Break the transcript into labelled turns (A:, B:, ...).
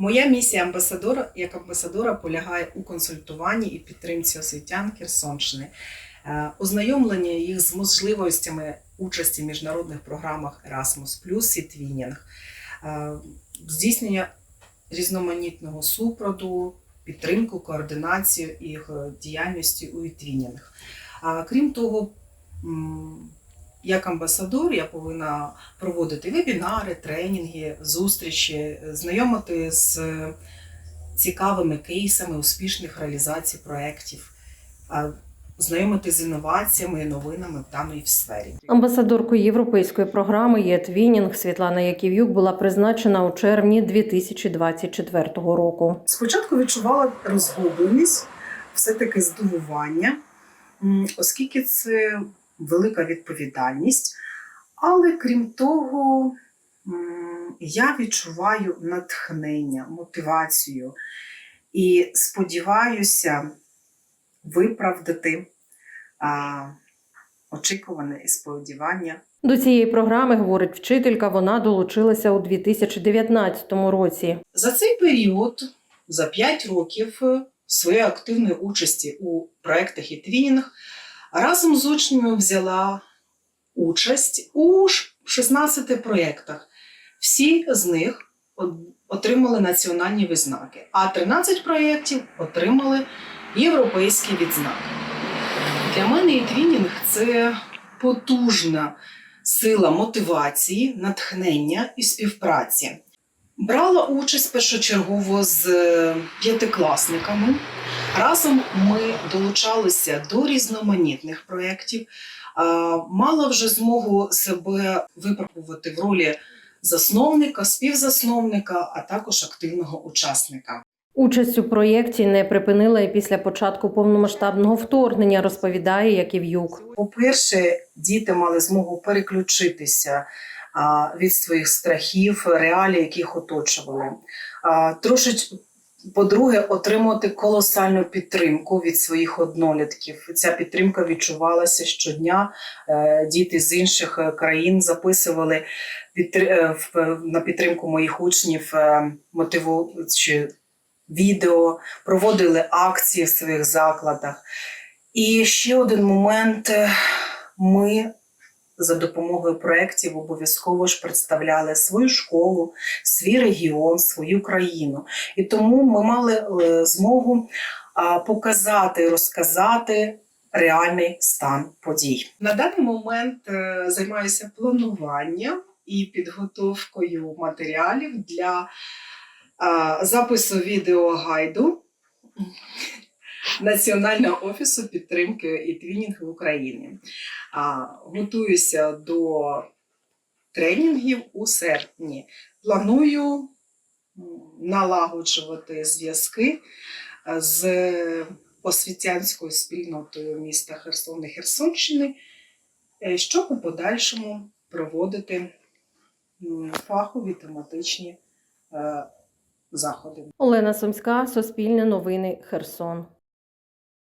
A: Моя місія амбасадора як амбасадора полягає у консультуванні і підтримці освітян Херсонщини, е, ознайомлення їх з можливостями участі в міжнародних програмах Erasmus і Твінінг, е, здійснення різноманітного супроду, підтримку, координацію їх е, діяльності у Твінінг. Крім того, як амбасадор я повинна проводити вебінари, тренінги, зустрічі, знайомити з цікавими кейсами успішних реалізацій проєктів, а, знайомити з інноваціями і новинами в даній сфері.
B: Амбасадоркою європейської програми «Єтвінінг» Світлана Яків'юк була призначена у червні 2024 року.
A: Спочатку відчувала розгубленість, все-таки здивування, оскільки це велика відповідальність. Але крім того, я відчуваю натхнення, мотивацію і сподіваюся виправдати а, очікуване і сподівання
B: До цієї програми, говорить вчителька, вона долучилася у 2019 році.
A: За цей період, за 5 років е, своєї активної участі у проєктах і твінінг, разом з учнями взяла участь у 16 проєктах. Всі з них отримали національні відзнаки, а 13 проєктів отримали європейські відзнаки. Для мене і твінінг це потужна сила мотивації, натхнення і співпраці. Брала участь першочергово з е, п'ятикласниками. Разом ми долучалися до різноманітних проєктів, а, мала вже змогу себе випробувати в ролі засновника, співзасновника, а також активного учасника.
B: Участь у проєкті не припинила і після початку повномасштабного вторгнення, розповідає Яків'юк.
A: По-перше, діти мали змогу переключитися від своїх страхів, реалій, які їх оточували. А, Трошеч, по-друге, отримувати колосальну підтримку від своїх однолітків. Ця підтримка відчувалася щодня. Е, Діти з інших е, країн записували е, на підтримку моїх учнів, мотивуючи відео, проводили акції в своїх закладах. І ще один момент: ми за допомогою проєктів обов'язково ж представляли свою школу, свій регіон, свою країну. І тому ми мали е, змогу показати, розказати реальний стан подій. На даний момент е, займаюся плануванням і підготовкою матеріалів для запису відеогайду Національного офісу підтримки і твінінгу. А, готуюся до тренінгів у серпні. Планую налагоджувати зв'язки е, з освітянською спільнотою міста Херсон і Херсонщини, е, щоб у подальшому проводити фахові тематичні е, заходи.
B: Олена Сумська, Суспільне новини, Херсон.